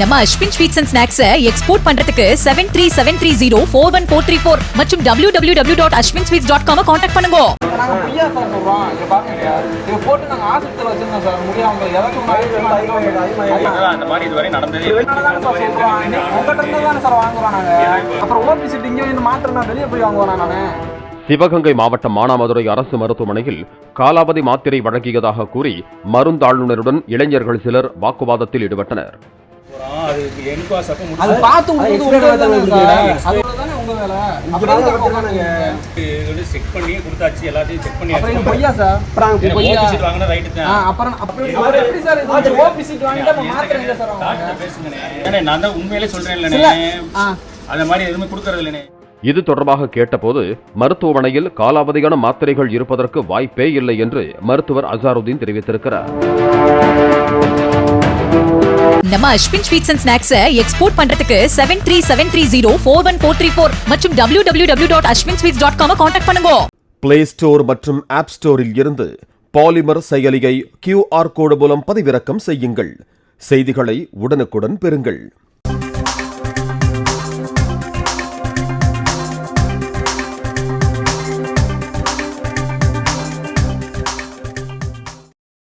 நம்ம Ashwin sweets and snacks export பண்றதுக்கு seven three seven three zero four one four three four மற்றும் W W W dot Ashwin sweets dot com contact பண்ணுங்க. நாங்க பொய்யா sir சொல்றோம். இங்க பாருங்க இதை போட்டு நாங்க ஆஸ்பத்திரியில வச்சிருந்தோம் சார். முடியாம ஏதாச்சும் அதான் அந்த மாதிரி இதுவரை நடந்ததே இல்லை. தானே சார் சொல்றோம். உங்ககிட்ட இருந்து தானே சார் வாங்குறோம் நாங்க. அப்புறம் ஓபி சீட் இங்க வந்து மாத்திரம் வெளியே போய் வாங்குவோம் நானு சிவகங்கை மாவட்டம் மானாமதுரை அரசு மருத்துவமனையில் காலாவதி மாத்திரை வழங்கியதாக கூறி மருந்தாளுநருடன் இளைஞர்கள் சிலர் வாக்குவாதத்தில் ஈடுபட்டனர். அது என்குவாஸ் அப்ப அது முடிச்சு பார்த்து உங்களுக்கு உங்க வேலை தானே சார் அது தானே உங்க வேலை? அப்புறம் எதுக்கு அப்ப வந்து செக் பண்ணி கொடுத்தாச்சு எல்லாத்தையும் செக் பண்ணி அப்புறம் பொய்யா சார்? பொய்யா? வாங்கினா தான். அப்புறம் அப்புறம் அப்புறம் எப்படி சார் இது ஓபி சீட் வாங்கிட்டு அப்ப மாத்திரம் இல்ல சார் அவங்க? டாக்டர் பேசுங்கண்ணே. ஏன்னா நான் தான் உண்மையிலே சொல்றேன் இல்ல. இல்லைண்ணே ஆ. அந்த மாதிரி எதுவுமே கொடுக்கறது இல்லைண்ணே இது தொடர்பாக கேட்டபோது மருத்துவமனையில் காலாவதியான மாத்திரைகள் இருப்பதற்கு வாய்ப்பே இல்லை என்று மருத்துவர் அசாருதீன் தெரிவித்திருக்கிறார். நம்ம Ashwin sweets and snacks export பண்றதுக்கு seven three seven three zero four one four three four மற்றும் W W W dot Ashwin sweets dot com contact பண்ணுங்க. பிளே ஸ்டோர் மற்றும் ஆப் ஸ்டோரில் இருந்து பாலிமர் செயலியை கியூஆர் கோடு மூலம் பதிவிறக்கம் செய்யுங்கள். செய்திகளை உடனுக்குடன் பெறுங்கள்.